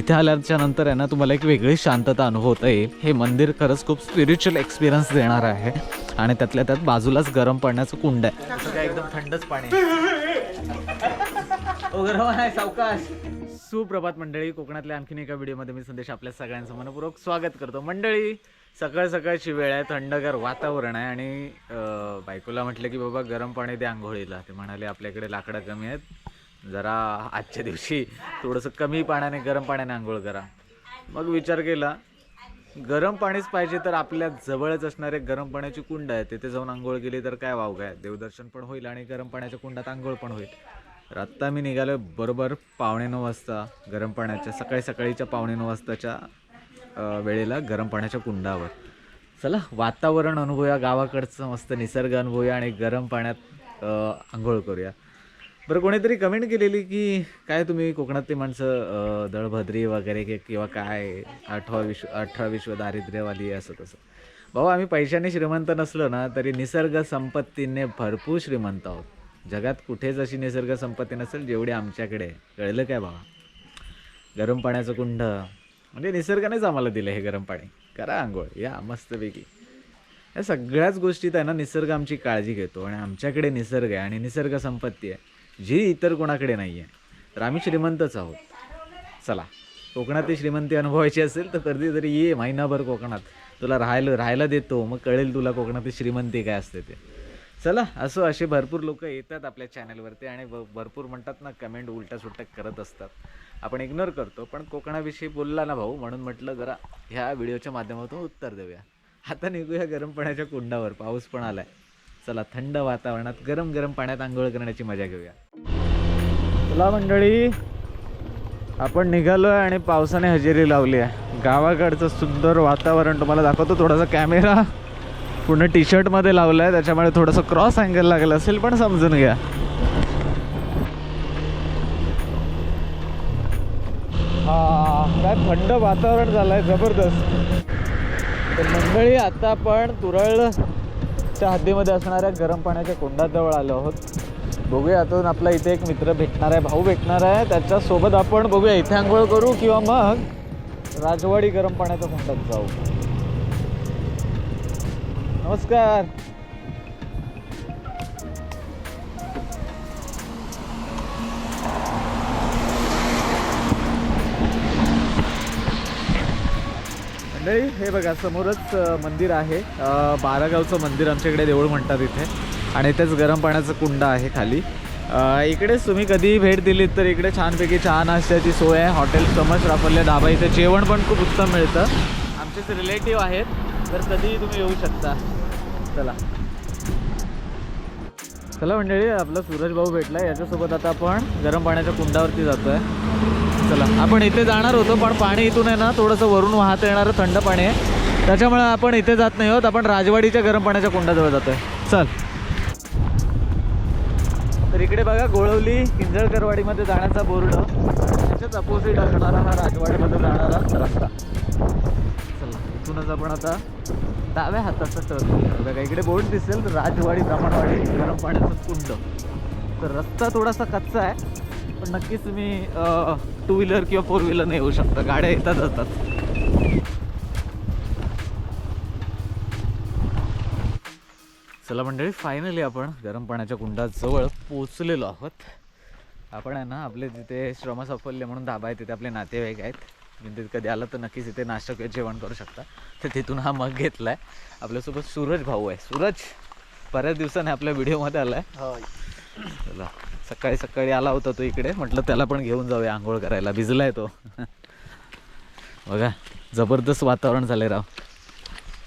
इथे आल्याच्यानंतर आहे ना तुम्हाला एक वेगळी शांतता अनुभवता येईल हे मंदिर खरंच खूप स्पिरिच्युअल एक्सपिरियन्स देणार आहे. आणि त्यातल्या त्यात बाजूलाच गरम पाण्याचं कुंड आहे. एकदम थंडच पाणी आहे. सावकाश. सुप्रभात मंडळी कोकणातल्या आणखीन एका व्हिडिओमध्ये मी संदेश आपल्या सगळ्यांचं मनपूर्वक स्वागत करतो. मंडळी सकाळ सकाळची वेळ आहे थंडगार वातावरण आहे आणि अं, बायकोला म्हटलं की बाबा गरम पाणी दे आंघोळीला. ते म्हणाले आपल्याकडे लाकडं कमी आहेत. जरा आजच्या दिवशी थोडंसं कमी पाण्याने गरम पाण्याने आंघोळ करा. मग विचार केला गरम पाणीच पाहिजे तर आपल्या जवळच असणारे गरम पाण्याची कुंड आहे तिथे जाऊन आंघोळ केली तर काय वाव काय देवदर्शन पण होईल आणि गरम पाण्याच्या कुंडात आंघोळ पण होईल. तर आत्ता मी निघालो बरोबर पावणे नऊ वाजता गरम पाण्याच्या सकाळी सकाळीच्या पावणे नऊ वाजताच्या वेळेला गरम पाण्याच्या कुंडावर. चला वातावरण अनुभवूया गावाकडचं मस्त निसर्ग अनुभवूया आणि गरम पाण्यात आंघोळ करूया. बरं कोणीतरी कमेंट केलेली की काय तुम्ही कोकणातली माणसं दळभद्री वगैरे किंवा काय आठवा विश्व अठरा विश्व दारिद्र्यवाली असं तसं. भाऊ आम्ही पैशाने श्रीमंत नसलो ना तरी निसर्ग संपत्तीने भरपूर श्रीमंत आहोत. जगात कुठेच अशी निसर्ग संपत्ती नसेल जेवढी आमच्याकडे कळलं काय बाबा गरम पाण्याचं कुंड म्हणजे निसर्गानेच आम्हाला दिलं हे गरम पाणी. करा आंघोळ या मस्तपैकी. या सगळ्याच गोष्टीत आहे ना निसर्ग आमची काळजी घेतो आणि आमच्याकडे निसर्ग आहे आणि निसर्ग संपत्ती आहे. जी इतर कोणाकडे नाही आहे तर आम्ही श्रीमंतच आहोत. चला कोकणातली श्रीमंती अनुभवायची असेल तर कधीतरी ये महिनाभर कोकणात तुला राहायला राहायला देतो मग कळेल तुला कोकणातली श्रीमंती काय असते ते. चला असो असे भरपूर लोक येतात आपल्या चॅनलवरती आणि भ- भरपूर म्हणतात ना कमेंट उलटा सुलटा करत असतात. आपण इग्नोर करतो पण कोकणाविषयी बोलला ना भाऊ म्हणून म्हटलं जरा ह्या व्हिडिओच्या माध्यमातून उत्तर देऊया. आता निघूया गरम पाण्याच्या कुंडावर पाऊस पण आला आहे चला थंड वातावरणात गरम गरम पाण्यात आंघोळ करण्याची मजा घेऊया. चला मंडळी आपण निघालोय आणि पावसाने हजेरी लावली आहे. गावाकडचं सुंदर वातावरण तुम्हाला दाखवतो थोडासा कॅमेरा. पूर्ण टी शर्टमध्ये लावला आहे त्याच्यामुळे थोडंसं क्रॉस अँगल लागलं असेल पण समजून घ्या. हा काय थंड वातावरण झालं आहे जबरदस्त. तर मंडळी आता आपण त्या हद्दीमध्ये असणाऱ्या गरम पाण्याच्या कुंडाजवळ आलो आहोत. बघूया अजून आपला इथे एक मित्र भेटणार आहे भाऊ भेटणार आहे. त्याच्यासोबत आपण बघूया इथे आंघोळ करू किंवा मग राजवाडी गरम पाण्याच्या कुंडात जाऊ. नमस्कार. मंडळी हे बघा समोरच मंदिर आहे. बारागावचं मंदिर आमच्याकडे देऊळ म्हणतात इथे. आणि इथेच गरम पाण्याचं कुंड आहे खाली. इकडेच तुम्ही कधीही भेट दिलीत तर इकडे छानपैकी चहा नाश्त्याची सोय आहे. हॉटेल समज राफल्ले ढाबा इथे जेवण पण खूप उत्तम मिळतं. आमचेच रिलेटिव्ह आहेत तर कधीही तुम्ही येऊ शकता. चला. चला मंडळी आपला सूरज भाऊ भेटला याच्यासोबत आता आपण गरम पाण्याच्या कुंडावरती जातो आहे चला आपण इथे जाणार होतो पण पाणी इथून आहे ना थोडंसं वरून वाहत येणारं थंड पाणी आहे. त्याच्यामुळे आपण इथे जात नाही आहोत आपण राजवाडीच्या गरम पाण्याच्या कुंडाजवळ जातोय. चल. तर इकडे बघा गोळवली किंजळकरवाडीमध्ये जाण्याचा बोर्ड. त्याच्याच अपोजिट असणारा हा राजवाडीमध्ये जाणारा रस्ता. चला इथूनच आपण आता डाव्या हाताचा टर्न बघा इकडे बोर्ड दिसेल राजवाडी ब्राह्मणवाडी गरम पाण्याचं कुंड. तर रस्ता थोडासा कच्चा आहे. पण नक्कीच तुम्ही टू व्हीलर किंवा फोर व्हीलरने येऊ शकता. गाड्या येतात जातात चला मंडळी फायनली आपण गरम पाण्याच्या कुंडाजवळ पोचलेलो आहोत. आपण आहे ना आपले तिथे श्रमसाफल्य म्हणून धाबा आहे तिथे आपले नातेवाईक आहेत. म्हणजे कधी आलं तर नक्कीच इथे नाश्ता किंवा जेवण करू शकता. तर तिथून हा मग घेतला आहे आपल्यासोबत सूरज भाऊ आहे. सूरज बऱ्याच दिवसाने आपल्या व्हिडिओमध्ये आला आहे चला. सकाळी सकाळी आला होता तो इकडे. म्हटलं त्याला पण घेऊन जाऊया. आंघोळ करायला. भिजलाय तो. बघा जबरदस्त वातावरण झालं राव.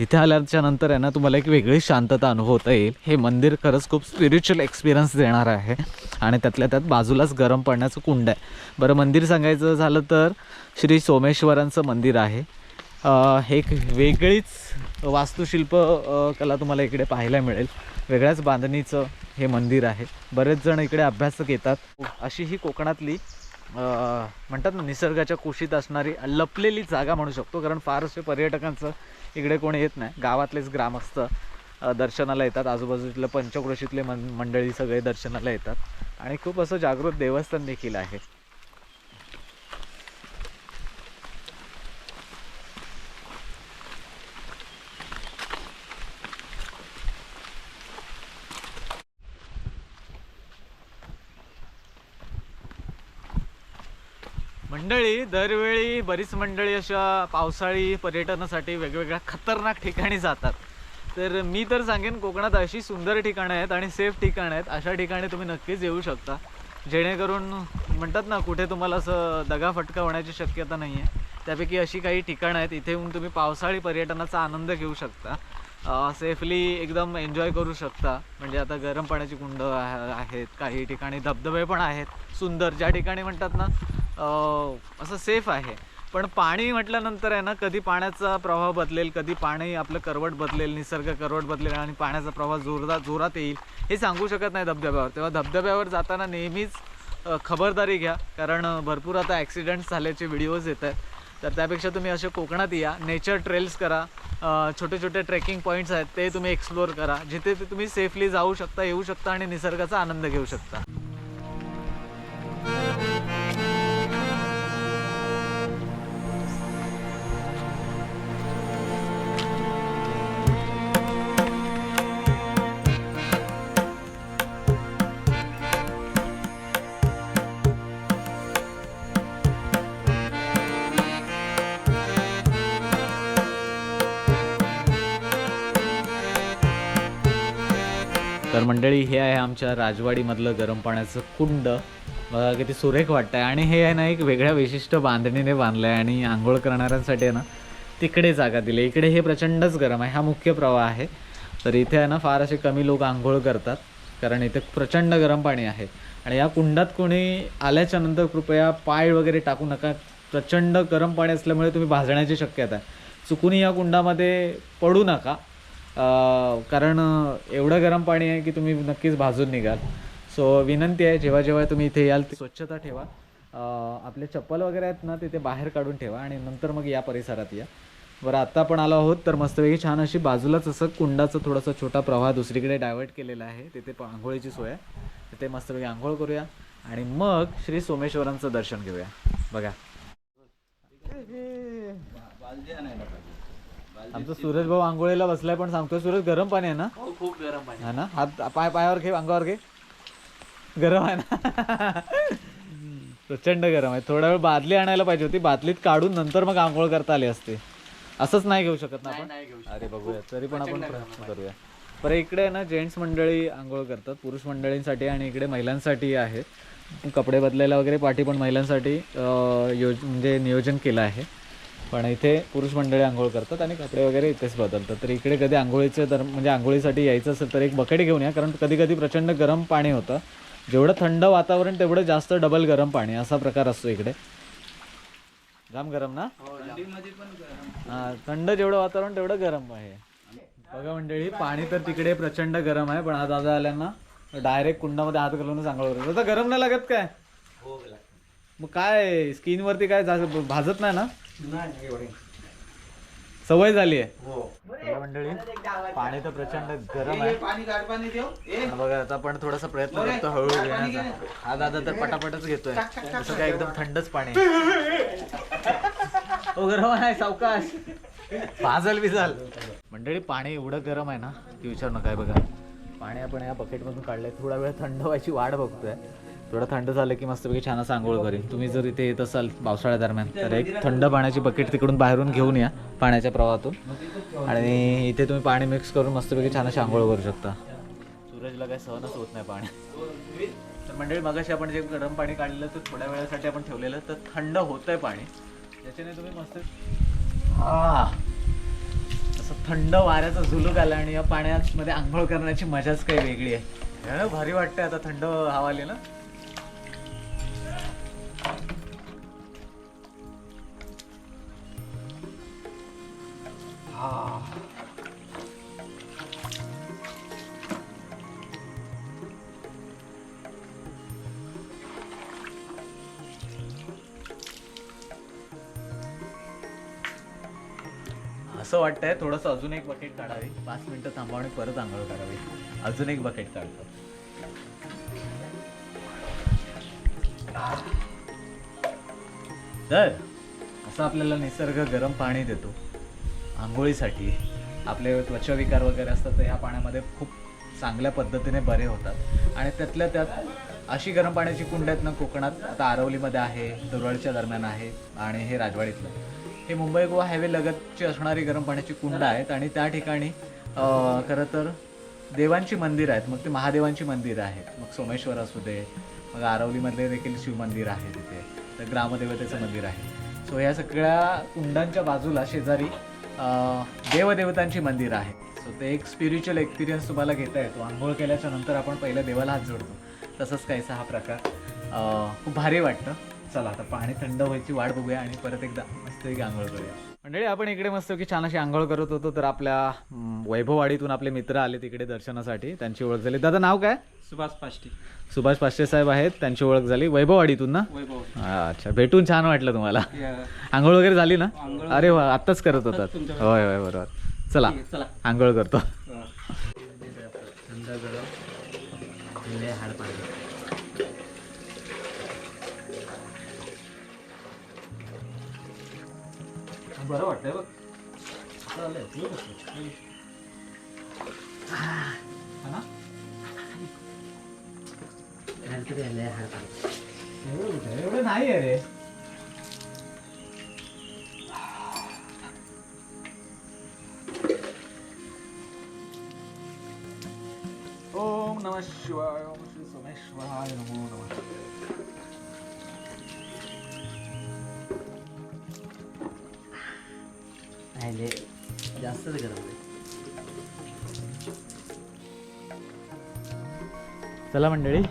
इथे आल्याच्यानंतर आहे ना तुम्हाला एक वेगळी शांतता अनुभवता येईल. हे मंदिर खरंच खूप स्पिरिच्युअल एक्सपिरियन्स देणार आहे. आणि त्यातल्या त्यात बाजूलाच गरम पडण्याचं कुंड आहे. बरं मंदिर सांगायचं झालं तर श्री सोमेश्वरांचं मंदिर आहे. एक वेगळीच वास्तुशिल्प कला तुम्हाला इकडे पाहायला मिळेल. वेगळ्याच बांधणीचं हे मंदिर आहे. बरेच जण इकडे अभ्यासक येतात. अशी ही कोकणातली म्हणतात ना निसर्गाच्या कुशीत असणारी लपलेली जागा म्हणू शकतो. कारण फारसे पर्यटकांचं इकडे कोणी येत नाही. गावातलेच ग्रामस्थ दर्शनाला येतात. आजूबाजूतले पंचक्रोशीतले मन मंडळी सगळे दर्शनाला येतात. आणि खूप असं जागृत देवस्थान देखील आहे. मंडळी दरवेळी बरीच मंडळी अशा पावसाळी पर्यटनासाठी वेगवेगळ्या खतरनाक ठिकाणी जातात. तर मी तर सांगेन कोकणात अशी सुंदर ठिकाणं आहेत आणि सेफ ठिकाणं आहेत. अशा ठिकाणी तुम्ही नक्कीच येऊ शकता. जेणेकरून म्हणतात ना कुठे तुम्हाला असं दगाफटका होण्याची शक्यता नाही आहे त्यापैकी अशी काही ठिकाणं आहेत इथे येऊन तुम्ही पावसाळी पर्यटनाचा आनंद घेऊ शकता. सेफली एकदम एन्जॉय करू शकता. म्हणजे आता गरम पाण्याची कुंड आहेत काही ठिकाणी धबधबे पण आहेत. सुंदर ज्या ठिकाणी म्हणतात ना असं सेफ आहे. पण पाणी म्हटल्यानंतर आहे ना कधी पाण्याचा प्रवाह बदलेल कधी पाणी आपलं करवट बदलेल निसर्ग करवट बदलेल आणि पाण्याचा प्रवाह जोरदार जोरात येईल हे सांगू शकत नाही धबधब्यावर. तेव्हा धबधब्यावर जाताना नेहमीच खबरदारी घ्या. कारण भरपूर आता ॲक्सिडेंट्स झाल्याचे व्हिडिओज येत आहेत. तर त्यापेक्षा तुम्ही असे कोकणात या. नेचर ट्रेल्स करा. छोटे छोटे ट्रेकिंग पॉईंट्स आहेत. ते तुम्ही एक्सप्लोअर करा. जिथे ते तुम्ही सेफली जाऊ शकता येऊ शकता आणि निसर्गाचा आनंद घेऊ शकता. तर मंडळी हे आहे आमच्या राजवाडीमधलं गरम पाण्याचं कुंड. बघा किती सुरेख वाटतं आहे आणि हे आहे ना एक वेगळ्या विशिष्ट बांधणीने बांधलं आहे आणि आंघोळ करणाऱ्यांसाठी आहे ना तिकडे जागा दिली इकडे हे प्रचंडच गरम आहे. हा मुख्य प्रवाह आहे. तर इथे आहे ना फार असे कमी लोक आंघोळ करतात कारण इथे प्रचंड गरम पाणी आहे. आणि या कुंडात कोणी आल्याच्यानंतर कृपया पाय वगैरे टाकू नका. प्रचंड गरम पाणी असल्यामुळे तुम्ही भाजण्याची शक्यता आहे. चुकूनही या कुंडामध्ये पडू नका. कारण एवढं गरम पाणी आहे की तुम्ही नक्कीच भाजून निघाल. सो विनंती आहे जेव्हा जेव्हा तुम्ही इथे याल ती स्वच्छता ठेवा. आपले चप्पल वगैरे आहेत ना तिथे बाहेर काढून ठेवा आणि नंतर मग या परिसरात या. बरं आत्ता आपण आलो आहोत तर मस्तपैकी छान अशी बाजूलाच असं कुंडाचं थोडासा छोटा प्रवाह दुसरीकडे डायव्हर्ट केलेला आहे. तिथे आंघोळीची सोय आहे. तिथे मस्तपैकी आंघोळ करूया. आणि मग श्री सोमेश्वरांचं दर्शन घेऊया. बघा. आमचा सूरज भाऊ आंघोळीला बसलाय पण सांगतोय सूरज गरम पाणी आहे ना? खूप गरम पाणी हा ना? हात पाय पायावर घे अंगावर घे. गरम आहे ना? प्रचंड गरम आहे. थोडा वेळ बादली आणायला पाहिजे होती. बादलीत काढून नंतर मग आंघोळ करता आली असते. असंच नाही घेऊ शकत ना आपण? अरे बघूया. तरी पण आपण प्रयत्न करूया. बरं इकडे आहे ना जेंट्स मंडळी आंघोळ करतात. पुरुष मंडळींसाठी आणि इकडे महिलांसाठी आहे. कपडे बदलायला वगैरे पाठी पण महिलांसाठी योज म्हणजे नियोजन केलं आहे. पण इथे पुरुष मंडळी आंघोळ करतात आणि कपडे वगैरे इथेच बदलतात. तर इकडे कधी आंघोळीचे तर म्हणजे आंघोळीसाठी यायचं असेल तर एक बकेट घेऊन या कारण कधी कधी प्रचंड गरम पाणी होतं. जेवढं थंड वातावरण तेवढं जास्त डबल गरम पाणी असा प्रकार असतो इकडे. जाम गरम ना? गरम. हा थंड जेवढं वातावरण तेवढं गरम आहे. बघा मंडळी पाणी तर तिकडे प्रचंड गरम आहे पण हा दादा आल्यांना डायरेक्ट कुंडामध्ये हात घालून चांगलं वगैरे दादा गरम नाही लागत काय? हो मग काय स्किन वरती काय भाजत नाही ना? नाही एवढे सवय झाली आहे. हो. मंडळी पाणी तर प्रचंड गरम आहे. पाणी गाड पाणी देऊ ए पण बघा आता आपण थोडासा प्रयत्न करतो हळूहळू घेण्याचा. हा दादा तर पटापटच घेतोय. तसं काय एकदम थंडच पाणी ओ गरम आहे सावकाश. भाजल बिजल मंडळी पाणी एवढं गरम आहे ना की विचार नका बघा. पाणी आपण या बकेटमधून काढलंय थोडा वेळ थंड व्हायची वाट बघतोय. थोडं थंड झालं की मस्तपैकी छान असं आंघोळ करेन. तुम्ही जर इथे येत असाल पावसाळ्या दरम्यान तर एक थंड पाण्याची बकेट तिकडून बाहेरून घेऊन या पाण्याच्या प्रवाहातून. आणि इथे तुम्ही पाणी मिक्स करून मस्तपैकी छान अशी आंघोळ करू शकता. सूरजला काय सहनच होत नाही पाणी. तर मंडळी मगाशी आपण जे गरम पाणी काढलेलं ते थोड्या वेळासाठी आपण ठेवलेलं तर थंड होतंय पाणी. त्याच्याने तुम्ही मस्त असं थंड वाऱ्याचा झुलूक आला आणि या पाण्यामध्ये आंघोळ करण्याची मजाच काही वेगळी आहे. भारी वाटतंय आता थंड हवा आली ना. असं वाटतंय थोडंसं अजून एक बकेट काढावी. पाच मिनिटं थांबवा आणि परत आंघोळ करावी. अजून एक बकेट काढतो. तर असं आपल्याला निसर्ग गरम पाणी देतो. आंघोळीसाठी. आपले त्वचा विकार वगैरे असतात तर ह्या पाण्यामध्ये खूप चांगल्या पद्धतीने बरे होतात. आणि त्यातल्या त्यात अशी गरम पाण्याची कुंड आहेत ना कोकणात. आता आरवलीमध्ये आहे दुरवळच्या दरम्यान आहे आणि हे राजवाडीतलं. हे मुंबई गोवा हायवे लगतची असणारी गरम पाण्याची कुंड आहेत आणि त्या ठिकाणी खरं तर देवांची मंदिरं आहेत. मग ते महादेवांची मंदिरं आहेत. मग सोमेश्वर असू दे मग आरवलीमधले देखील शिवमंदिर आहे तिथे. तर ग्रामदेवतेचं मंदिर आहे. सो या सगळ्या कुंडांच्या बाजूला शेजारी देवदेवतांची मंदिरं आहेत. सो ते एक स्पिरिच्युअल एक्सपिरियन्स तुम्हाला घेता येतो. आंघोळ केल्याच्यानंतर आपण पहिल्या देवाला हात जोडतो. तसंच काहीसा हा प्रकार खूप भारी वाटतं. चला आता पाणी थंड व्हायची वाट बघूया आणि परत एकदा मस्त एक आंघोळ करूया. मंडळी आपण इकडे मस्त की छान अशी आंघोळ करत होतो तर आपल्या वैभववाडीतून आपले मित्र आले तिकडे दर्शनासाठी. त्यांची ओळख झाली. दादा नाव काय? सुभाष पाष्टी. सुभाष पाचशे साहेब आहेत. त्यांची ओळख झाली. वैभववाडीतून ना? वैभव अच्छा. भेटून छान वाटलं तुम्हाला. आंघोळ वगैरे झाली ना? अरे वा आत्ताच करत होतात. होय होय बरोबर. चला आंघोळ करतो. बरं वाटतंय बघ. चालेल? एवढं एवढं नाही आहे रे. ओम नमः शिवाय ओम श्री सोमेश्वराय नमो नमः. जास्तच गरम आहे चला मंडळी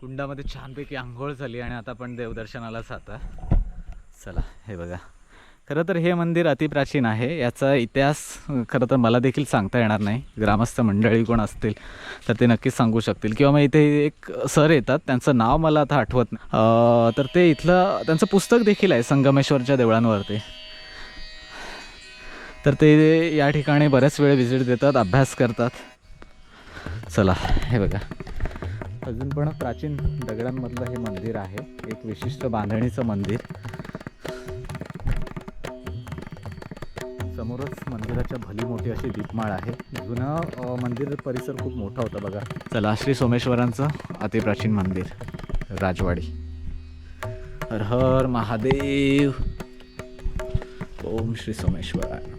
कुंडामध्ये छानपैकी आंघोळ झाली आणि आता आपण देवदर्शनाला जाता चला हे बघा खरं तर हे मंदिर अतिप्राचीन आहे याचा इतिहास खरं तर मला देखील सांगता येणार नाही ग्रामस्थ मंडळी कोण असतील तर ते नक्कीच सांगू शकतील किंवा मग इथे एक सर येतात त्यांचं नाव मला आता आठवत नाही अं, तर ते इथलं त्यांचं पुस्तक देखील आहे संगमेश्वरच्या देवळांवरती तर ते या ठिकाणी बऱ्याच वेळ व्हिजिट देतात अभ्यास करतात. चला हे बघा. अजून पण प्राचीन दगडांमधलं हे मंदिर आहे. एक विशिष्ट बांधणीचं मंदिर. समोरच मंदिराच्या भली मोठी अशी दीपमाळ आहे. जुनं मंदिर परिसर खूप मोठा होता बघा. चला श्री सोमेश्वरांचं अतिप्राचीन मंदिर राजवाडी. हर हर महादेव. ओम श्री सोमेश्वराय.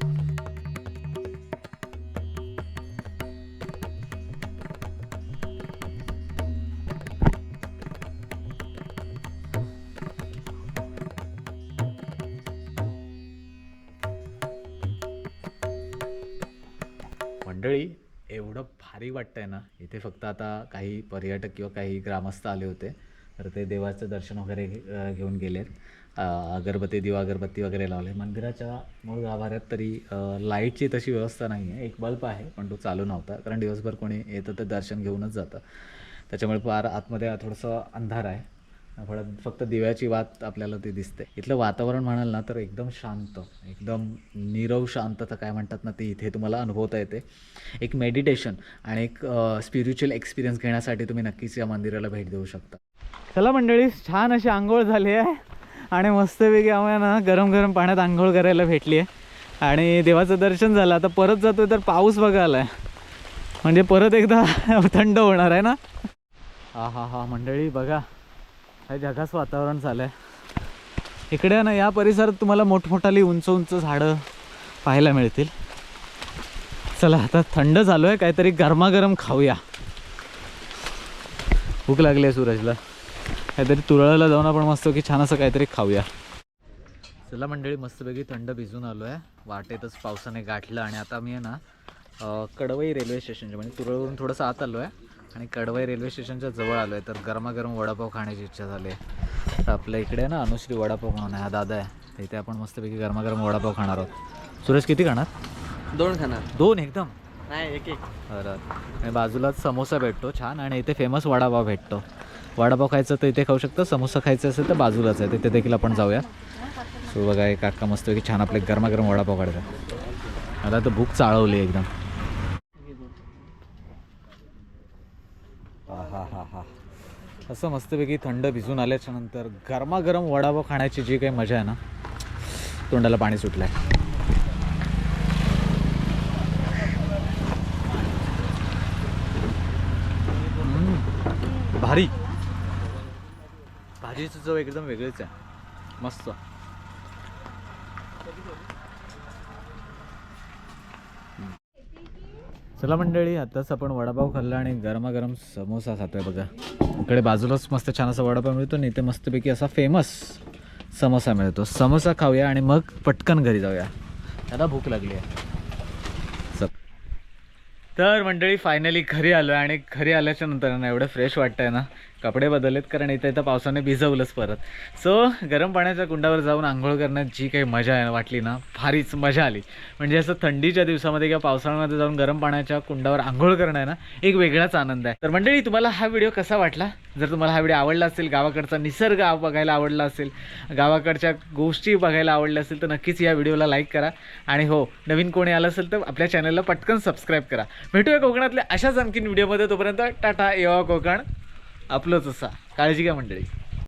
भारी वाटतंय ना. इथे फक्त आता काही पर्यटक किंवा काही ग्रामस्थ आले होते. तर ते देवाचं दर्शन वगैरे घे- घेऊन गेलेत. अगरबत्ती दिवा अगरबत्ती वगैरे लावले. मंदिराच्या मूळ गाभाऱ्यात तरी लाईटची तशी व्यवस्था नाही आहे एक बल्ब आहे पण तो चालू नव्हता. कारण दिवसभर कोणी येतं तर दर्शन घेऊनच जातं. त्याच्यामुळे फार आतमध्ये थोडंसं अंधार आहे. फक्त दिव्याची वात आपल्याला ते दिसते. इथलं वातावरण म्हणाल ना तर एकदम शांत एकदम नीरव शांतता काय म्हणतात ना ती इथे तुम्हाला अनुभवता येते. एक मेडिटेशन आणि एक स्पिरिच्युअल एक्सपिरियन्स घेण्यासाठी तुम्ही नक्कीच या मंदिराला भेट देऊ शकता. चला मंडळी छान अशी आंघोळ झाली आहे. आणि मस्तपैकी आम्हाला ना गरम गरम पाण्यात आंघोळ करायला भेटली आहे. आणि देवाचं दर्शन झालं. आता परत जातोय तर पाऊस बघा आहे. म्हणजे परत एकदा थंड होणार आहे ना? हा हा हा मंडळी बघा. हे जगाच वातावरण झालं आहे इकडे ना या परिसरात तुम्हाला मोठमोठाली उंच उंच झाडं पाहायला मिळतील. चला आता थंड झालो आहे काहीतरी गरमागरम खाऊया. भूक लागली आहे सूरजला. काहीतरी तुरळाला जाऊन आपण मस्त की छान असं काहीतरी खाऊया. चला मंडळी मस्तपैकी थंड भिजून आलो आहे वाटेतच पावसाने गाठलं आणि आता मी आहे ना कडवई रेल्वे स्टेशनच्या म्हणजे तुरळवरून थोडंसं आत आलो आहे आणि कडवई रेल्वे स्टेशनच्या जवळ आलो आहे तर गरमागरम वडापाव खाण्याची इच्छा झाली आहे. तर आपल्या इकडे ना अनुश्री वडापाव म्हणून आहे. हा दादा आहे. तर इथे आपण मस्तपैकी गरमागरम वडापाव खाणार आहोत. सुरेश किती खाणार? दोन खाणार. दोन एकदम? नाही एक एक. बरं. आणि बाजूलाच समोसा भेटतो छान आणि इथे फेमस वडापाव भेटतो. वडापाव खायचं तर इथे खाऊ शकतं समोसा खायचं असेल तर बाजूलाच आहे. तिथे देखील आपण जाऊया. सो बघा एक काका मस्त की छान आपले गरमागरम वडापाव काढतात. आता तर भूक चाळवली एकदम. हा हा. असं मस्तपैकी थंड भिजून आल्याच्यानंतर गरमागरम वडाव खाण्याची जी काही मजा आहे ना तोंडाला पाणी सुटलं आहे भारी. भाजीची चव एकदम वेगळीच आहे. मस्त. चला मंडळी आताच आपण वडापाव खाल्ला आणि गरमागरम समोसा खातोय बघा. इकडे बाजूलाच मस्त छान असा वडापाव मिळतो आणि इथे मस्तपैकी असा फेमस समोसा मिळतो. समोसा खाऊया आणि मग पटकन घरी जाऊया. त्याला भूक लागली आहे. चल. तर मंडळी फायनली घरी आलो आहे आणि घरी आल्याच्यानंतर ना एवढं फ्रेश वाटतंय ना कपडे बदललेत कारण इथं इथं पावसाने भिजवलंच परत. सो गरम पाण्याच्या कुंडावर जाऊन आंघोळ करण्यात जी काही मजा वाटली ना फारीच मजा आली. म्हणजे असं थंडीच्या दिवसामध्ये किंवा पावसाळ्यामध्ये जाऊन गरम पाण्याच्या कुंडावर आंघोळ करणं आहे ना एक वेगळाच आनंद आहे. तर मंडळी तुम्हाला हा व्हिडिओ कसा वाटला? जर तुम्हाला हा व्हिडिओ आवडला असेल गावाकडचा निसर्ग बघायला आवडला असेल गावाकडच्या गोष्टी बघायला आवडल्या असेल तर नक्कीच या व्हिडिओला लाईक करा. आणि हो नवीन कोणी आलं असेल तर आपल्या चॅनलला पटकन सबस्क्राईब करा. भेटूया कोकणातल्या अशाच आणखीन व्हिडिओमध्ये तोपर्यंत टाटा येवा कोकण. आपलंच असा. काळजी घ्या मंडळी.